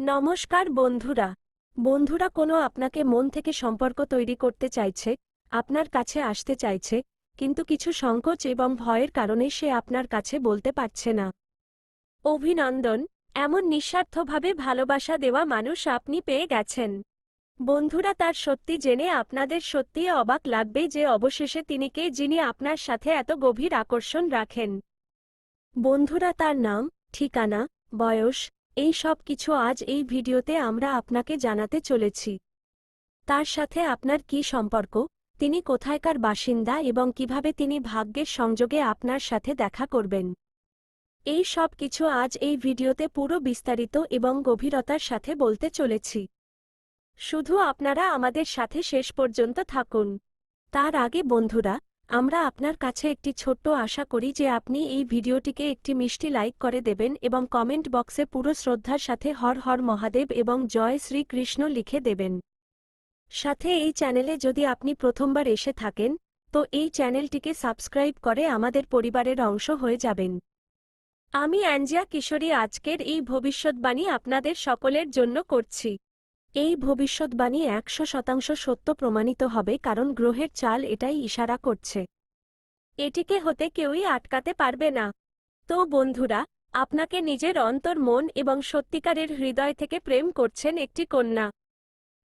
নমস্কার বন্ধুরা। বন্ধুরা, কোনো আপনাকে মন থেকে সম্পর্ক তৈরি করতে চাইছে, আপনার কাছে আসতে চাইছে, কিন্তু কিছু সংকোচ এবং ভয়ের কারণে সে আপনার কাছে বলতে পারছে না। অভিনন্দন, এমন নিঃস্বার্থভাবে ভালোবাসা দেওয়া মানুষ আপনি পেয়ে গেছেন। বন্ধুরা, তার সত্যি জেনে আপনাদের সত্যি অবাক লাগবে যে অবশেষে তিনি কে যিনি আপনার সাথে এত গভীর আকর্ষণ রাখেন। বন্ধুরা, তার নাম, ঠিকানা, বয়স এই সব কিছু আজ এই ভিডিওতে আমরা আপনাকে জানাতে চলেছি। তার সাথে আপনার কি সম্পর্ক? তিনি কোথায়কার বাসিন্দা এবং কীভাবে তিনি ভাগ্যের সংযোগে আপনার সাথে দেখা করবেন? এই সব কিছু আজ এই ভিডিওতে পুরো বিস্তারিত এবং গভীরতার সাথে বলতে চলেছি। শুধু আপনারা আমাদের সাথে শেষ পর্যন্ত থাকুন। তার আগে বন্ধুরা আমরা আপনার কাছে একটি ছোট্ট আশা করি যে আপনি এই ভিডিওটিকে একটি মিষ্টি লাইক করে দেবেন এবং কমেন্ট বক্সে পুরো শ্রদ্ধার সাথে হর হর মহাদেব এবং জয় শ্রীকৃষ্ণ লিখে দেবেন। সাথে এই চ্যানেলে যদি আপনি প্রথমবার এসে থাকেন, তো এই চ্যানেলটিকে সাবস্ক্রাইব করে আমাদের পরিবারের অংশ হয়ে যাবেন। আমি অ্যাঞ্জিয়া কিশোরী আজকের এই ভবিষ্যৎবাণী আপনাদের সকলের জন্য করছি। এই ভবিষ্যৎবাণী একশো শতাংশ সত্য প্রমাণিত হবে কারণ গ্রহের চাল এটাই ইশারা করছে। এটিকে হতে কেউই আটকাতে পারবে না। তো বন্ধুরা, আপনাকে নিজের অন্তর মন এবং সত্যিকারের হৃদয় থেকে প্রেম করছেন একটি কন্যা।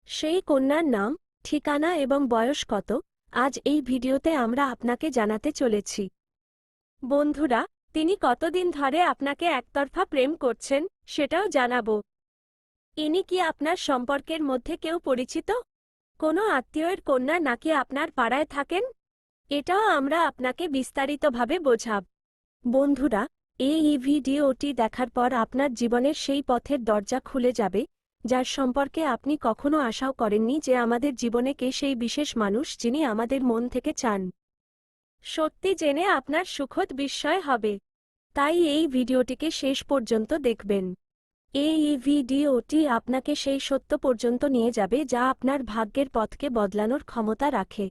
সেই কন্যার নাম, ঠিকানা এবং বয়স কত? আজ এই ভিডিওতে আমরা আপনাকে জানাতে চলেছি। বন্ধুরা, তিনি কতদিন ধরে আপনাকে একতরফা প্রেম করছেন, সেটাও জানাব। ইনি কি আপনার সম্পর্কের মধ্যে কেউ পরিচিত? কোনো আত্মীয়ের কন্যা নাকি আপনার পাড়ায় থাকেন? এটাও আমরা আপনাকে বিস্তারিতভাবে বোঝাব। বন্ধুরা, এই ভিডিওটি দেখার পর আপনার জীবনের সেই পথের দরজা খুলে যাবে, যার সম্পর্কে আপনি কখনো আশাও করেননি যে আমাদের জীবনে কে সেই বিশেষ মানুষ যিনি আমাদের মন থেকে চান। সত্যি জেনে আপনার সুখদ বিস্ময় হবে। তাই এই ভিডিওটিকে শেষ পর্যন্ত দেখবেন। এই ভিডিওটি আপনাকে সেই সত্য পর্যন্ত নিয়ে যাবে যা আপনার ভাগ্যের পথকে বদলানোর ক্ষমতা রাখে।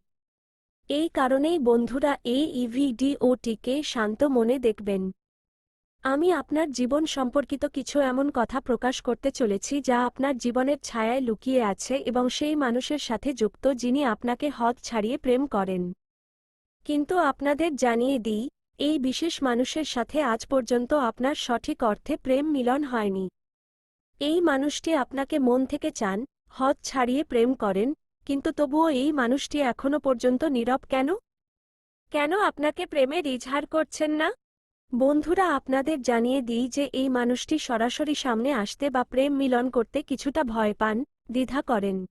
এই কারণেই বন্ধুরা এই ভিডিওটিকে শান্ত মনে দেখবেন। আমি আপনার জীবন সম্পর্কিত কিছু এমন কথা প্রকাশ করতে চলেছি যা আপনার জীবনের ছায়ায় লুকিয়ে আছে এবং সেই মানুষের সাথে যুক্ত যিনি আপনাকে হদ ছাড়িয়ে প্রেম করেন। কিন্তু আপনাদের জানিয়ে দিই, এই বিশেষ মানুষের সাথে আজ পর্যন্ত আপনার সঠিক অর্থে প্রেম মিলন হয়নি। এই মানুষটি আপনাকে মন থেকে চান, হদ ছাড়িয়ে প্রেম করেন, কিন্তু তবুও এই মানুষটি এখনও পর্যন্ত নীরব কেন? কেন আপনাকে প্রেমের ইজহার করছেন না? বন্ধুরা আপনাদের জানিয়ে দিই যে এই মানুষটি সরাসরি সামনে আসতে বা প্রেম মিলন করতে কিছুটা ভয় পান, দ্বিধা করেন।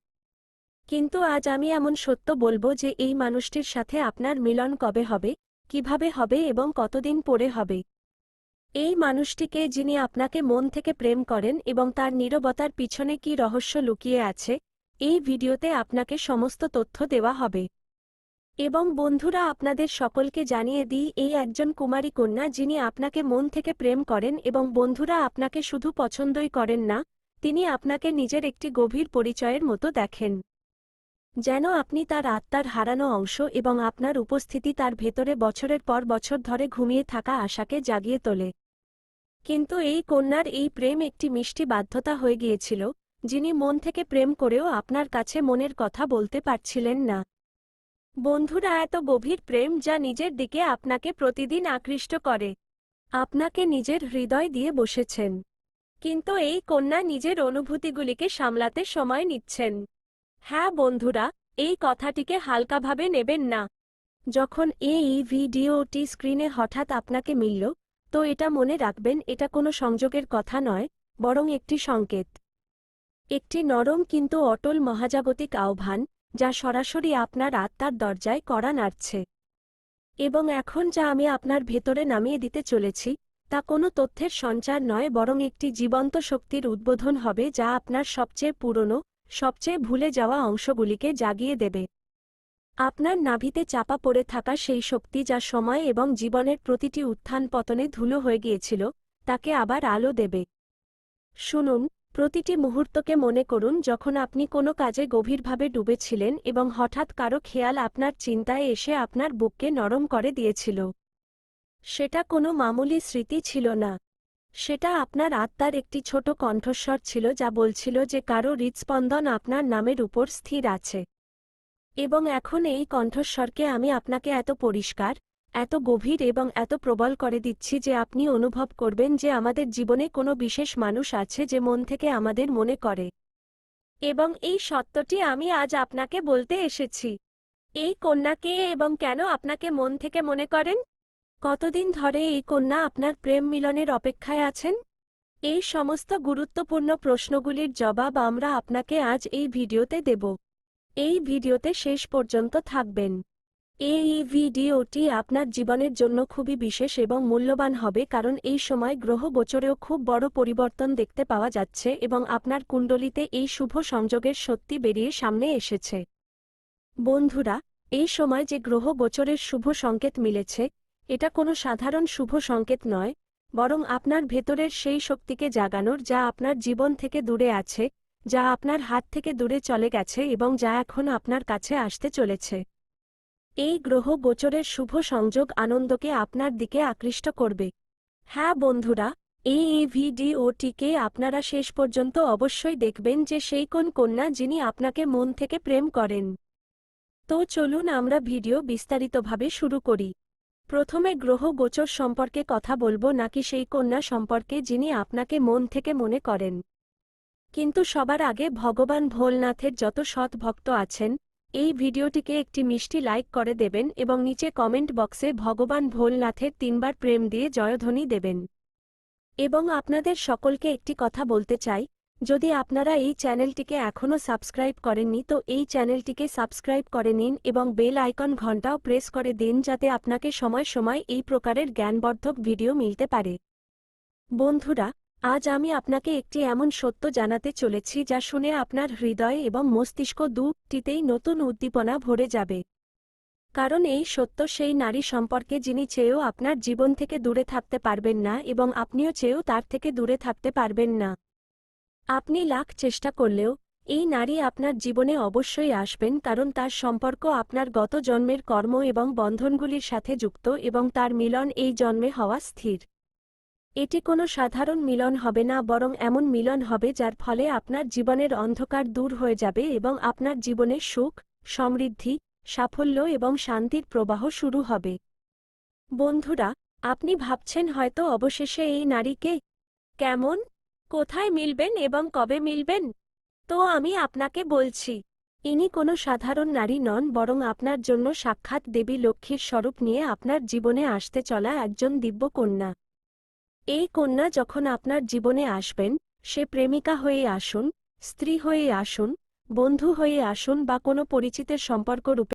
কিন্তু আজ আমি এমন সত্য বলব যে এই মানুষটির সাথে আপনার মিলন কবে হবে, কীভাবে হবে এবং কতদিন পরে হবে। এই মানুষটিকে যিনি আপনাকে মন থেকে প্রেম করেন এবং তার নীরবতার পিছনে কি রহস্য লুকিয়ে আছে, এই ভিডিওতে আপনাকে সমস্ত তথ্য দেওয়া হবে। এবং বন্ধুরা, আপনাদের সকলকে জানিয়ে দিই, এই একজন কুমারী কন্যা যিনি আপনাকে মন থেকে প্রেম করেন এবং বন্ধুরা, আপনাকে শুধু পছন্দই করেন না, তিনি আপনাকে নিজের একটি গভীর পরিচয়ের মতো দেখেন। যেন আপনি তার আত্মার হারানো অংশ এবং আপনার উপস্থিতি তার ভেতরে বছরের পর বছর ধরে ঘুমিয়ে থাকা আশাকে জাগিয়ে তোলে। কিন্তু এই কন্যার এই প্রেম একটি মিষ্টি বাধ্যতা হয়ে গিয়েছিল, যিনি মন থেকে প্রেম করেও আপনার কাছে মনের কথা বলতে পারছিলেন না। বন্ধুরা, এত গভীর প্রেম যা নিজের দিকে আপনাকে প্রতিদিন আকৃষ্ট করে। আপনাকে নিজের হৃদয় দিয়ে বসেছেন। কিন্তু এই কন্যা নিজের অনুভূতিগুলিকে সামলাতে সময় নিচ্ছেন। হ্যাঁ বন্ধুরা, এই কথাটিকে হালকাভাবে নেবেন না। যখন এই ভিডিওটি স্ক্রিনে হঠাৎ আপনাকে মিলল তো এটা মনে রাখবেন, এটা কোনো সংযোগের কথা নয়, বরং একটি সংকেত। একটি নরম কিন্তু অটল মহাজাগতিক আহ্বান, যা সরাসরি আপনার আত্মার দরজায় কড়া নাড়ছে। এবং এখন যা আমি আপনার ভেতরে নামিয়ে দিতে চলেছি, তা কোনো তথ্যের সঞ্চার নয়, বরং একটি জীবন্ত শক্তির উদ্বোধন হবে, যা আপনার সবচেয়ে পুরনো, সবচেয়ে ভুলে যাওয়া অংশগুলিকে জাগিয়ে দেবে। আপনার নাভিতে চাপা পড়ে থাকা সেই শক্তি যা সময় এবং জীবনের প্রতিটি উত্থান পতনে ধুলো হয়ে গিয়েছিল, তাকে আবার আলো দেবে। শুনুন, প্রতিটি মুহূর্তকে মনে করুন যখন আপনি কোনো কাজে গভীরভাবে ডুবেছিলেন এবং হঠাৎ কারও খেয়াল আপনার চিন্তায় এসে আপনার বুককে নরম করে দিয়েছিল। সেটা কোনো মামুলি স্মৃতি ছিল না। সেটা আপনার আত্মার একটি ছোট কণ্ঠস্বর ছিল যা বলছিল যে কারও হৃৎস্পন্দন আপনার নামের উপর স্থির আছে। এবং এখন এই কণ্ঠস্বরকে আমি আপনাকে এত পরিষ্কার, এত গভীর এবং এত প্রবল করে দিচ্ছি যে আপনি অনুভব করবেন যে আমাদের জীবনে কোনো বিশেষ মানুষ আছে যে মন থেকে আমাদের মনে করে। এবং এই সত্যটি আমি আজ আপনাকে বলতে এসেছি। এই কন্যাকে এবং কেন আপনাকে মন থেকে মনে করেন? কতদিন ধরে এই কন্যা আপনার প্রেম মিলনের অপেক্ষায় আছেন? এই সমস্ত গুরুত্বপূর্ণ প্রশ্নগুলির জবাব আমরা আপনাকে আজ এই ভিডিওতে দেব। এই ভিডিওতে শেষ পর্যন্ত থাকবেন। এই ভিডিওটি আপনার জীবনের জন্য খুবই বিশেষ এবং মূল্যবান হবে কারণ এই সময় গ্রহ গোচরেও খুব বড় পরিবর্তন দেখতে পাওয়া যাচ্ছে এবং আপনার কুণ্ডলিতে এই শুভ সংযোগের সত্যি বেরিয়ে সামনে এসেছে। বন্ধুরা, এই সময় যে গ্রহ গোচরের শুভ সংকেত মিলেছে, এটা কোনো সাধারণ শুভ সংকেত নয়, বরং আপনার ভেতরের সেই শক্তিকে জাগানোর যা আপনার জীবন থেকে দূরে আছে যা আপনার হাত থেকে দূরে চলে গেছে এবং যা এখন আপনার কাছে আসতে চলেছে। এই গ্রহ গোচরের শুভ সংযোগ আনন্দকে আপনার দিকে আকৃষ্ট করবে। হ্যাঁ বন্ধুরা এই ভিডিওটিকে আপনারা শেষ পর্যন্ত অবশ্যই দেখবেন যে সেই কোন কন্যা যিনি আপনাকে মন থেকে প্রেম করেন। তো চলুন আমরা ভিডিও বিস্তারিতভাবে শুরু করি। প্রথমে গ্রহ গোচর সম্পর্কে কথা বলব নাকি সেই কন্যা সম্পর্কে যিনি আপনাকে মন থেকে মনে করেন? কিন্তু সবার আগে ভগবান ভোলনাথের যত সৎ ভক্ত আছেন, এই ভিডিওটিকে একটি মিষ্টি লাইক করে দেবেন এবং নিচে কমেন্ট বক্সে ভগবান ভোলনাথের তিনবার প্রেম দিয়ে জয়ধ্বনি দেবেন। এবং আপনাদের সকলকে একটি কথা বলতে চাই, যদি আপনারা এই চ্যানেলটিকে এখনও সাবস্ক্রাইব করেননি তো এই চ্যানেলটিকে সাবস্ক্রাইব করে নিন এবং বেল আইকন ঘন্টাও প্রেস করে দিন যাতে আপনাকে সময় সময় এই প্রকারের জ্ঞানবর্ধক ভিডিও মিলতে পারে। বন্ধুরা আজ আমি আপনাকে একটি এমন সত্য জানাতে চলেছি যা শুনে আপনার হৃদয় এবং মস্তিষ্ক দুটিতেই নতুন উদ্দীপনা ভরে যাবে। কারণ এই সত্য সেই নারী সম্পর্কে যিনি চেয়েও আপনার জীবন থেকে দূরে থাকতে পারবেন না এবং আপনিও চেয়েও তার থেকে দূরে থাকতে পারবেন না। আপনি লাখ চেষ্টা করলেও এই নারী আপনার জীবনে অবশ্যই আসবেন কারণ তার সম্পর্ক আপনার গত জন্মের কর্ম এবং বন্ধনগুলির সাথে যুক্ত এবং তার মিলন এই জন্মে হওয়া স্থির। এটি কোনো সাধারণ মিলন হবে না, বরং এমন মিলন হবে যার ফলে আপনার জীবনের অন্ধকার দূর হয়ে যাবে এবং আপনার জীবনে সুখ, সমৃদ্ধি, সাফল্য এবং শান্তির প্রবাহ শুরু হবে। বন্ধুরা, আপনি ভাবছেন হয়তো অবশেষে এই নারীকে কেমন, কোথায় মিলবেন এবং কবে মিলবেন? তো আমি আপনাকে বলছি, ইনি কোনো সাধারণ নারী নন, বরং আপনার জন্য সাক্ষাৎ দেবী লক্ষ্মীর স্বরূপ নিয়ে আপনার জীবনে আসতে চলা একজন দিব্য কন্যা এই কন্যা যখন আপনার জীবনে আসবেন, সে প্রেমিকা হয়ে আসুন, স্ত্রী হয়ে আসুন, বন্ধু হয়ে আসুন বা কোনো পরিচিতের সম্পর্ক রূপে